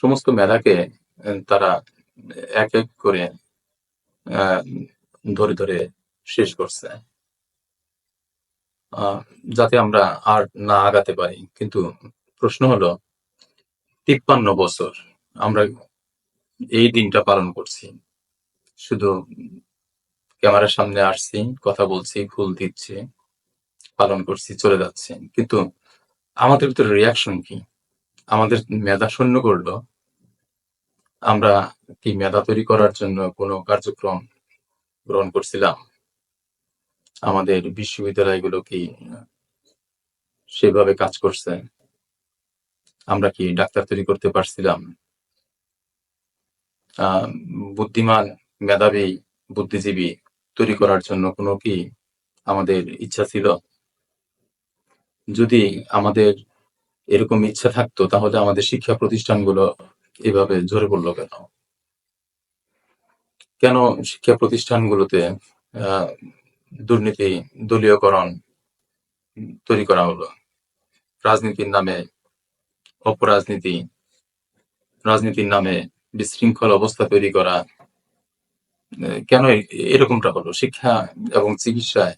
সমস্ত মেধাকে তারা এক এক করে ধরে ধরে শেষ করছে। যাতে আমরা আর না আগাতে পারি। কিন্তু প্রশ্ন হলো, তিপ্পান্ন বছর আমরা এই দিনটা পালন করছি। শুধু ক্যামেরার সামনে আসছি, কথা বলছি, ফুল দিচ্ছি, পালন করছি, চলে যাচ্ছে। কিন্তু আমাদের ভিতরে রিয়াকশন কি? আমাদের মেধা শূন্য করল, আমরা কি মেধা তৈরি করার জন্য কোনো কার্যক্রম গ্রহণ করছিলাম? আমাদের বিশ্ববিদ্যালয়গুলো কি সেভাবে কাজ করছে? আমরা কি ডাক্তার তৈরি করতে পারছিলাম? বুদ্ধিমান মেধাবী, বুদ্ধিজীবী তৈরি করার জন্য কোনো কি আমাদের ইচ্ছা ছিল? যদি আমাদের এরকম ইচ্ছা থাকতো, তাহলে আমাদের শিক্ষা প্রতিষ্ঠানগুলো এভাবে ঝরে পড়ল কেন? কেন শিক্ষা প্রতিষ্ঠানগুলোতে দুর্নীতি, দলীয়করণ তৈরি করা হলো? রাজনীতির নামে অপরাজনীতি, রাজনীতির নামে বিশৃঙ্খল অবস্থা তৈরি করা কেন এরকমটা হলো? শিক্ষা এবং চিকিৎসায়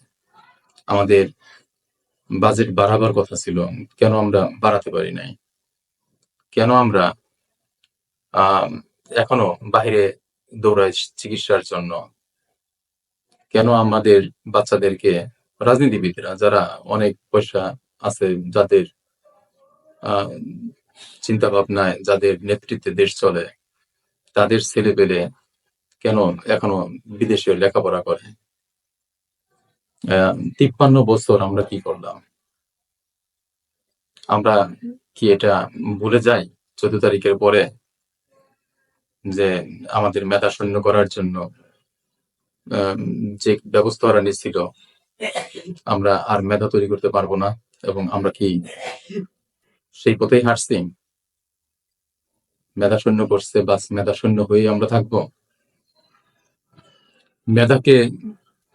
আমাদের বাজেট বাড়াবার কথা ছিল, কেন আমরা বাড়াতে পারি নাই? কেন আমরা এখনও বাইরে দৌড়াই চিকিৎসার জন্য? কেন আমাদের বাচ্চাদেরকে, রাজনীতিবিদরা যারা অনেক পয়সা আছে যাদের চিন্তা ভাবনায় যাদের নেতৃত্বে দেশ চলে, তাদের ছেলে পেলে কেন এখনও বিদেশে লেখাপড়া করে? তিপ্পান্ন বছর আমরা কি করলাম? আমরা কি এটা ভুলে যাই চোদ্দ তারিখের পরে যে আমাদের মেধা শূন্য করার জন্য যে ব্যবস্থা ওরা নিচ্ছিল আমরা আর মেধা তৈরি করতে পারব না এবং আমরা কি সেই পথেই হাঁটছি? মেধা শূন্য করছে, বাস মেধা শূন্য হয়ে আমরা থাকব? মেধাকে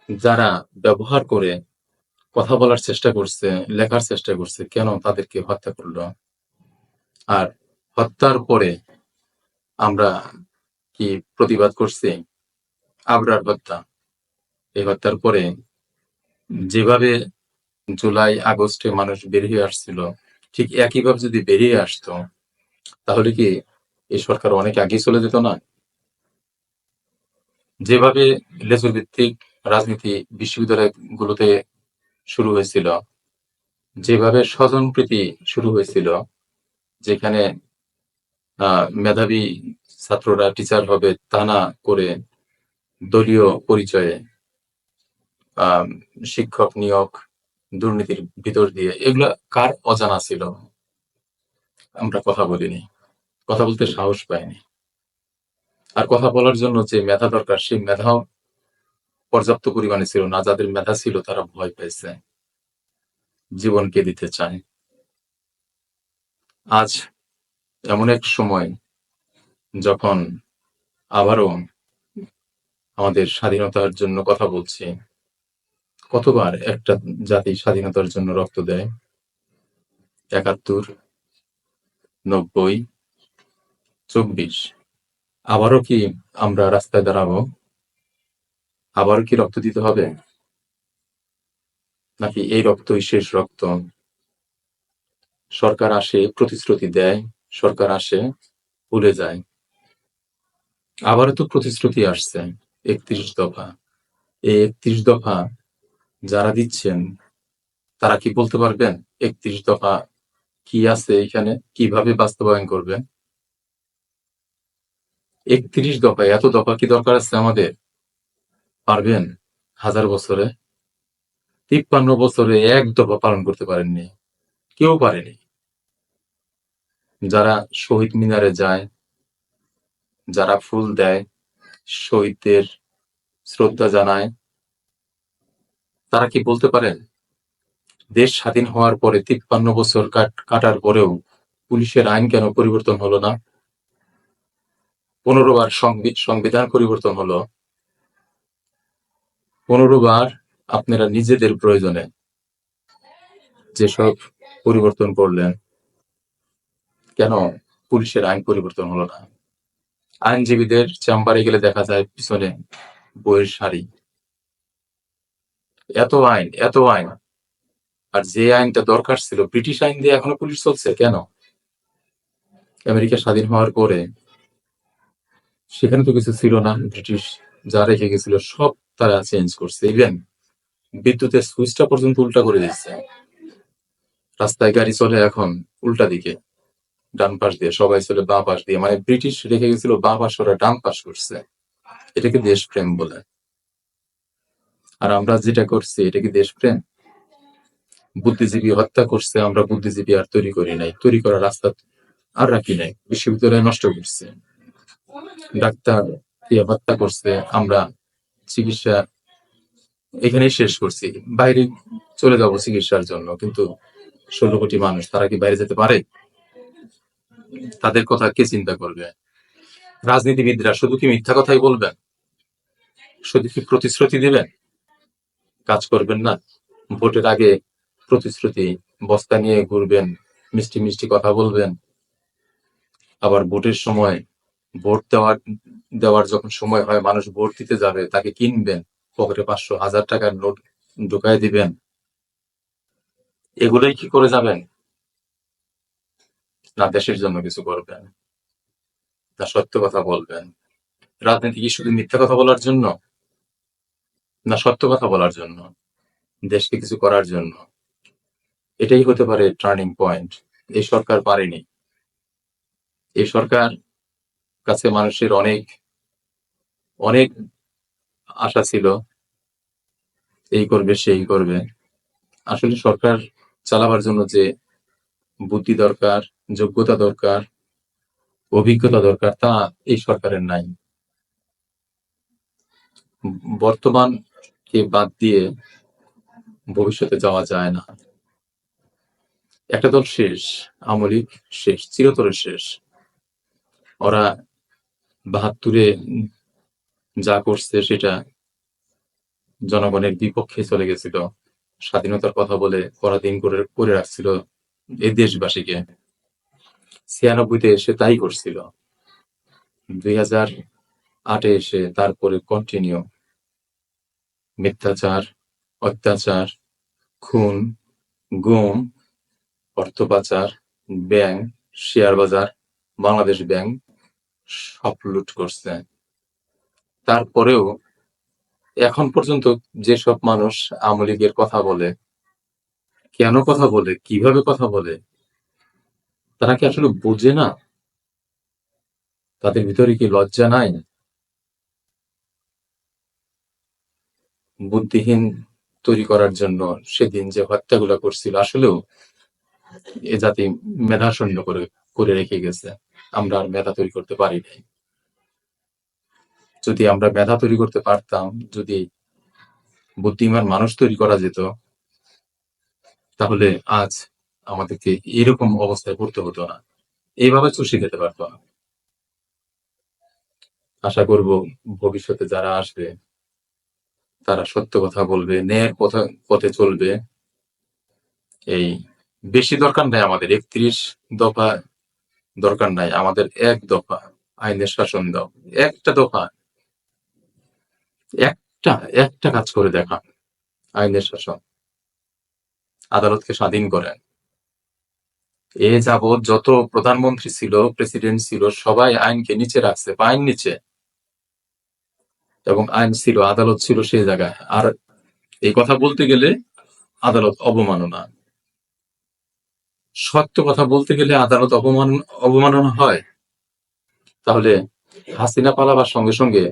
যারা ব্যবহার করে কথা বলার চেষ্টা করছে, লেখার চেষ্টা করছে, কেন তাদেরকে হত্যা করল? আর হত্যার পরে আমরা কি প্রতিবাদ করছি? আবরার হত্যা। এই হত্যার পরে যেভাবে জুলাই, আগস্টে মানুষ বেরিয়ে আসছিল, ঠিক একইভাবে যদি বেরিয়ে আসতো, তাহলে কি এই সরকার অনেক আগেই চলে যেত না? যেভাবে লেজুর ভিত্তিক রাজনীতি বিশ্ববিদ্যালয়গুলোতে শুরু হয়েছিল। যেভাবে স্বজনপ্রীতি শুরু হয়েছিল, যেখানে মেধাবী ছাত্ররা টিচার হবে তা না করে দলীয় পরিচয়ে শিক্ষক নিয়োগ, দুর্নীতির ভিতর দিয়ে, এগুলা কার অজানা ছিল? আমরা কথা বলিনি। কথা বলতে সাহস পাইনি। আর কথা বলার জন্য যে মেধা দরকার, সেই মেধাও পর্যাপ্ত পরিমাণে ছিল না, যাদের মেধা ছিল তারা ভয় পেয়েছে। জীবনকে দিতে চায়। আজ এমন এক সময় যখন আবারও আমাদের স্বাধীনতার জন্য কথা বলছি, কতবার একটা জাতি স্বাধীনতার জন্য রক্ত দেয়? একাত্তর, নব্বই, চব্বিশ। আবারও কি আমরা রাস্তায় দাঁড়াবো? আবারও কি রক্ত দিতে হবে? নাকি এই রক্তই শেষ রক্ত? সরকার আসে, প্রতিশ্রুতি দেয়, সরকার আসে ভুলে যায়। আবারও তো প্রতিশ্রুতি আসছে, একত্রিশ দফা। এই একত্রিশ দফা যারা দিচ্ছেন, তারা কি বলতে পারবেন, একত্রিশ দফা কি আছে এখানে? কীভাবে বাস্তবায়ন করবেন? একত্রিশ দফা, এত দফা কি দরকার আছে আমাদের? পারবেন হাজার বছরে, তিপ্পান্ন বছরে এক দফা পালন করতে পারেননি, কেউ পারেনি। যারা শহীদ মিনারে যায়, যারা ফুল দেয়, শহীদদের শ্রদ্ধা জানায়, তারা কি বলতে পারেন? দেশ স্বাধীন হওয়ার পরে তিপ্পান্ন বছর কাট- কাটার পরেও পুলিশের আইন কেন পরিবর্তন হলো না? পনেরো বার সংবিধান পরিবর্তন হলো পনেরো বার আপনারা নিজেদের প্রয়োজনে যেসব পরিবর্তন করলেন, কেন পুলিশের আইন পরিবর্তন হলো না? আইনজীবীদের চেম্বারে গেলে দেখা যায় পিছনে বইয়ের শাড়ি। এত আইন এত আইন। আর যে আইনটা দরকার ছিল, ব্রিটিশ আইন দিয়ে এখনও পুলিশ চলছে? কেন? আমেরিকা স্বাধীন হওয়ার পরে সেখানে তো কিছু ছিল না। ব্রিটিশ যা রেখে গেছিল, সব তারা চেঞ্জ করছে। ইভেন বিদ্যুতের সুইচটা পর্যন্ত উল্টা করে দিচ্ছে। রাস্তায় গাড়ি চলে এখন উল্টা দিকে, ডান পাশ দিয়ে, সবাই চলে বাঁ পাশ দিয়ে। মানে ব্রিটিশ রেখে গেছিল, বাঁ পাশ ওরা ডান পাশ করছে। এটাকে দেশপ্রেম বলে। আর আমরা যেটা করছি, এটা কি দেশপ্রেম? বুদ্ধিজীবী হত্যা করছে, আমরা বুদ্ধিজীবী আর তৈরি করি নাই। তৈরি করার রাস্তা আর রাখি নাই। বিশ্ববিদ্যালয় নষ্ট করছে। ডাক্তার দিয়ে হত্যা করছে, আমরা চিকিৎসা এখানেই শেষ করছি। বাইরে চলে যাব চিকিৎসার জন্য, কিন্তু ষোলো কোটি মানুষ, তারা কি বাইরে যেতে পারে? তাদের কথা কে চিন্তা করবে? রাজনীতিবিদরা শুধু কি মিথ্যা কথাই বলবেন? শুধু কি প্রতিশ্রুতি দিবেন? কাজ করবেন না। ভোটের আগে প্রতিশ্রুতি, বস্তা নিয়ে ঘুরবেন, মিষ্টি মিষ্টি কথা বলবেন। আবার ভোটের সময় ভোট দেওয়ার দেওয়ার যখন সময় হয়, মানুষ ভোট দিতে যাবে, তাকে কিনবেন, পকেটে পাঁচশো হাজার টাকার নোট ঢুকাই দিবেন। এগুলোই কি করে যাবেন? না, দেশের জন্য কিছু করবেন। না, সত্য কথা বলবেন। রাজনীতি কি শুধু মিথ্যা কথা বলার জন্য? না, সত্য কথা বলার জন্য? দেশকে কিছু করার জন্য? এটাই হতে পারে টার্নিং পয়েন্ট এই সরকার পারেনি। এই সরকার কাছে মানুষের অনেক অনেক আশা ছিল, এই করবে, সেই করবে। আসলে সরকার চালাবার জন্য যে বুদ্ধি দরকার, যোগ্যতা দরকার, অভিজ্ঞতা দরকার, তা এই সরকারের নাই। বর্তমানকে বাদ দিয়ে ভবিষ্যতে যাওয়া যায় না। একটা দল শেষ আমলিক শেষ, চিরতরে শেষ। ওরা বাহাত্তরে যা করছে সেটা জনগণের বিপক্ষে চলে গেছিল। স্বাধীনতার কথা বলে পরাধীন করে করে রাখছিল এই দেশবাসীকে। ছিয়ানব্বইতে এসে তাই করছিল। দুই হাজার আটে এসে তারপরে কন্টিনিউ মিথ্যাচার, অত্যাচার, খুন, গুম অর্থ পাচার ব্যাংক, শেয়ার বাজার, বাংলাদেশ ব্যাংক সব লুট করছে। তারপরেও এখন পর্যন্ত যেসব মানুষ আওয়ামী লীগের কথা বলে, কেন কথা বলে, কীভাবে কথা বলে, তারা কি আসলে বোঝে না? তাদের ভিতরে কি লজ্জা নাই? বুদ্ধিহীন তৈরি করার জন্য সেদিন যে হত্যাগুলো করছিল, আসলেও এ জাতি মেধাশূন্য করে করে রেখে গেছে। আমরা আর মেধা তৈরি করতে পারি নাই। যদি আমরা মেধা তৈরি করতে পারতাম, যদি বুদ্ধিমান মানুষ তৈরি করা যেত, তাহলে আজ আমাদেরকে এরকম অবস্থায় পড়তে হতো না। এইভাবে চষে খেতে পারতো না। আশা করব ভবিষ্যতে যারা আসবে, তারা সত্য কথা বলবে, ন্যায়ের পথে পথে চলবে। এই বেশি দরকার নাই আমাদের, একত্রিশ দফা দরকার নাই, আমাদের এক দফা আইনের শাসন দাও, একটা দফা, একটা একটা কাজ করে দেখা আইনের শাসন। আদালতকে স্বাধীন করেন। এ যাবৎ যত প্রধানমন্ত্রী ছিল, প্রেসিডেন্ট ছিল, সবাই আইনকে নিচে রাখছে পায়ের নিচে। এবং আইন ছিল, আদালত ছিল সেই জায়গায়। আর এই কথা বলতে গেলে আদালত অবমাননা। সত্য কথা বলতে গেলে আদালত অপমান, অবমাননা হয়। তাহলে হাসিনা পালাবার সঙ্গে সঙ্গে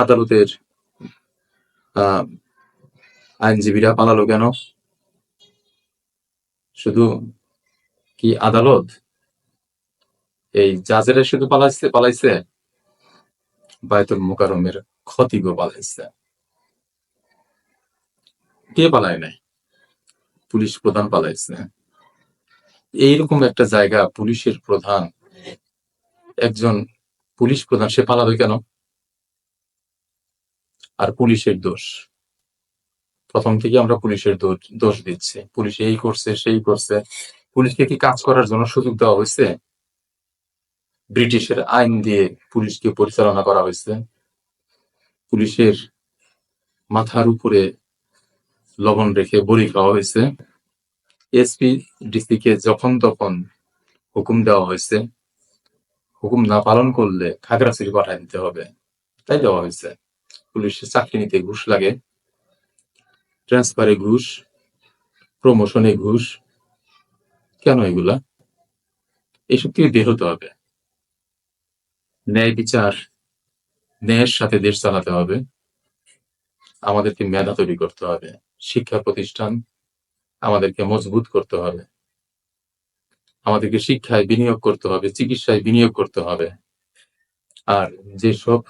আদালতের আইনজীবীরা পালালো কেন? শুধু কি আদালত এই জাজেরা শুধু পালাইছে পালাইছে? বায়তুল মুকাররমের খতিবও পালাইছে। কে পালায় নাই? পুলিশ প্রধান পালাইছে। এইরকম একটা জায়গা পুলিশের প্রধান, একজন পুলিশ প্রধান, সে পালাবে কেন? আর পুলিশের দোষ। প্রথম থেকে আমরা পুলিশের দোষ- দিচ্ছি। পুলিশ এই করছে, সেই করছে। পুলিশকে কি কাজ করার জন্য সুযোগ দেওয়া হয়েছে? ব্রিটিশের আইন দিয়ে পুলিশকে পরিচালনা করা হয়েছে। পুলিশের মাথার উপরে লবণ রেখে বড়ি খাওয়া হয়েছে। এসপি ডিসি কে যখন তখন হুকুম দেওয়া হয়েছে। হুকুম না পালন করলে খাগড়াছড়ি পাঠায় দিতে হবে। তাই দেওয়া হয়েছে। পুলিশের চাকরি নিতে ঘুষ লাগে। ট্রান্সফারে ঘুষ, প্রমোশনে ঘুষ। কেন এগুলা? এইসব থেকে বের হতে হবে। ন্যায় বিচার, ন্যায়ের সাথে দেশ চালাতে হবে। আমাদেরকে মেধা তৈরি করতে হবে। শিক্ষা প্রতিষ্ঠান আমাদেরকে মজবুত করতে হবে। আমাদেরকে শিক্ষায় বিনিয়োগ করতে হবে, চিকিৎসায় বিনিয়োগ করতে হবে। আর যেসব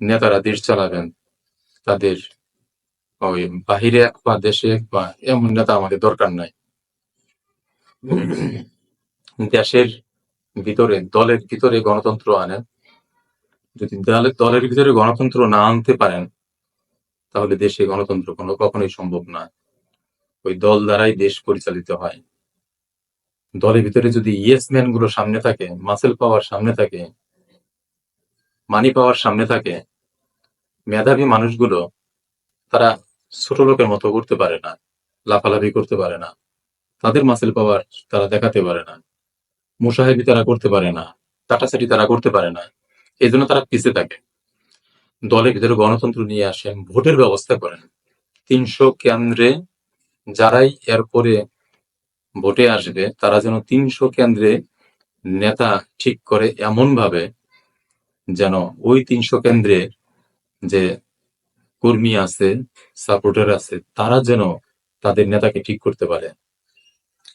নেতারা দেশ চালাবেন, তাদের ওই বাহিরে এক বা দেশে এক বা এমন নেতা আমাদের দরকার নাই। দেশের ভিতরে, দলের ভিতরে গণতন্ত্র আনেন যদি দলের দলের ভিতরে গণতন্ত্র না আনতে পারেন, তাহলে দেশে গণতন্ত্র কোনো, কখনোই সম্ভব না। ওই দল দ্বারাই দেশ পরিচালিত হয়। দলের ভিতরে যদি ইয়েস ম্যানগুলো সামনে থাকে মাসেল পাওয়ার সামনে থাকে মানি পাওয়ার সামনে থাকে, মেধাবী মানুষগুলো তারা ছোট লোকের মতো করতে পারে না, লাফালাফি করতে পারে না, তাদের মাসেল পাওয়ার তারা দেখাতে পারে না, মুসাহেবি তারা করতে পারে না, টাটাসাটি তারা করতে পারে না, এই জন্য তারা পিছিয়ে থাকে। দলের ভিতরে গণতন্ত্র নিয়ে আসেন, ভোটের ব্যবস্থা করেন। তিনশো কেন্দ্রে যারাই এরপরে ভোটে আসবে, তারা যেন তিনশো কেন্দ্রে নেতা ঠিক করে এমন ভাবে যেন ওই তিনশো কেন্দ্রে যে কর্মী আছে সাপোর্টার আছে, তারা যেন তাদের নেতাকে ঠিক করতে পারে।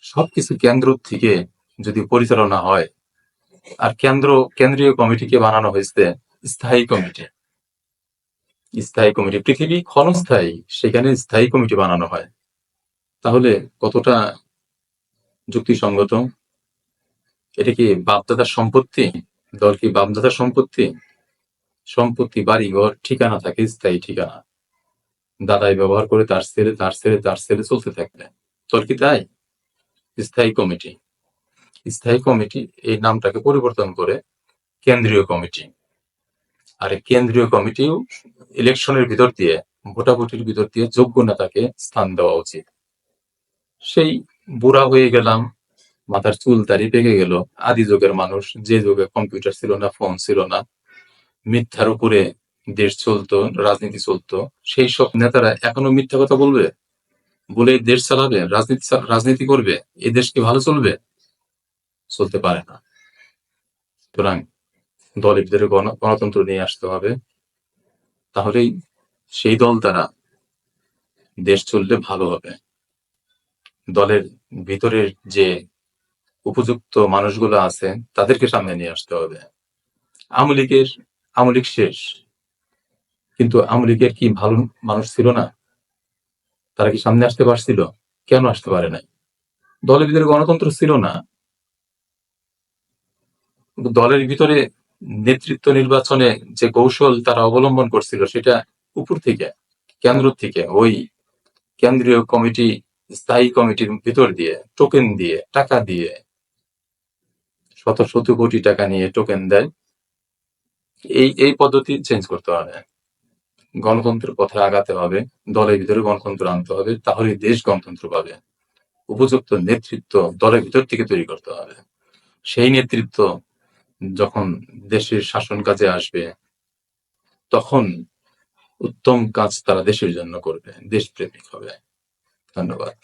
সবকিছু কেন্দ্র থেকে যদি পরিচালনা হয়, আর কেন্দ্র, কেন্দ্রীয় কমিটিকে বানানো হয়েছে স্থায়ী কমিটি। স্থায়ী কমিটি, পৃথিবী ক্ষণস্থায়ী, সেখানে স্থায়ী কমিটি বানানো হয়। তাহলে কতটা যুক্তিসঙ্গত? এটা কি বাপদাদার সম্পত্তি? দল কি বাপদাদার সম্পত্তি? সম্পত্তি, বাড়ি, ঘর, ঠিকানা থাকে, স্থায়ী ঠিকানা। দাদাই ব্যবহার করে তার ছেলে তার ছেলে তার ছেলে চলতে থাকবে। দল কি তাই? স্থায়ী কমিটি। স্থায়ী কমিটি, এই নামটাকে পরিবর্তন করে কেন্দ্রীয় কমিটি। আর কেন্দ্রীয় কমিটিও ইলেকশনের ভিতর দিয়ে, ভোটাভুটির ভিতর দিয়ে যোগ্য নেতাকে স্থান দেওয়া উচিত। সেই বুড়া হয়ে গেলাম, মাথার চুল দাড়ি পেকে গেল। আদি যুগের মানুষ, যে যুগে কম্পিউটার ছিল না ফোন ছিল না, মিথ্যার উপরে দেশ চলতো, রাজনীতি চলতো, সেই সব নেতারা এখনও মিথ্যা কথা বলবে? বলে দেশ চালাবে, রাজনীতি রাজনীতি করবে, এই দেশ কি ভালো চলবে? চলতে পারে না। সুতরাং দলের ভিতরে গণ- গণতন্ত্র নিয়ে আসতে হবে। তাহলেই সেই দল দ্বারা দেশ চললে ভালো হবে। দলের ভিতরের যে উপযুক্ত মানুষগুলো আছে, তাদেরকে সামনে নিয়ে আসতে হবে। আওয়ামী লীগ শেষ। কিন্তু আওয়ামী লীগের কি ভালো মানুষ ছিল না? তারা কি সামনে আসতে পারছিল? কেন আসতে পারে নাই? দলের ভিতরে গণতন্ত্র ছিল না। দলের ভিতরে নেতৃত্ব নির্বাচনে যে কৌশল তারা অবলম্বন করছিল, সেটা উপর থেকে, কেন্দ্র থেকে, ওই কেন্দ্রীয় কমিটি স্থায়ী কমিটির ভিতর দিয়ে টোকেন দিয়ে, টাকা দিয়ে, শত শত কোটি টাকা নিয়ে টোকেন দেয়। এই এই পদ্ধতি চেঞ্জ করতে হবে। গণতন্ত্রের পথে আগাতে হবে, দলের ভিতরে গণতন্ত্র আনতে হবে, তাহলে দেশ গণতন্ত্র পাবে। উপযুক্ত নেতৃত্ব দলের ভিতর থেকে তৈরি করতে হবে। সেই নেতৃত্ব যখন দেশের শাসন কাজে আসবে, তখন উত্তম কাজ তারা দেশের জন্য করবে, দেশপ্রেমিক হবে। ধন্যবাদ।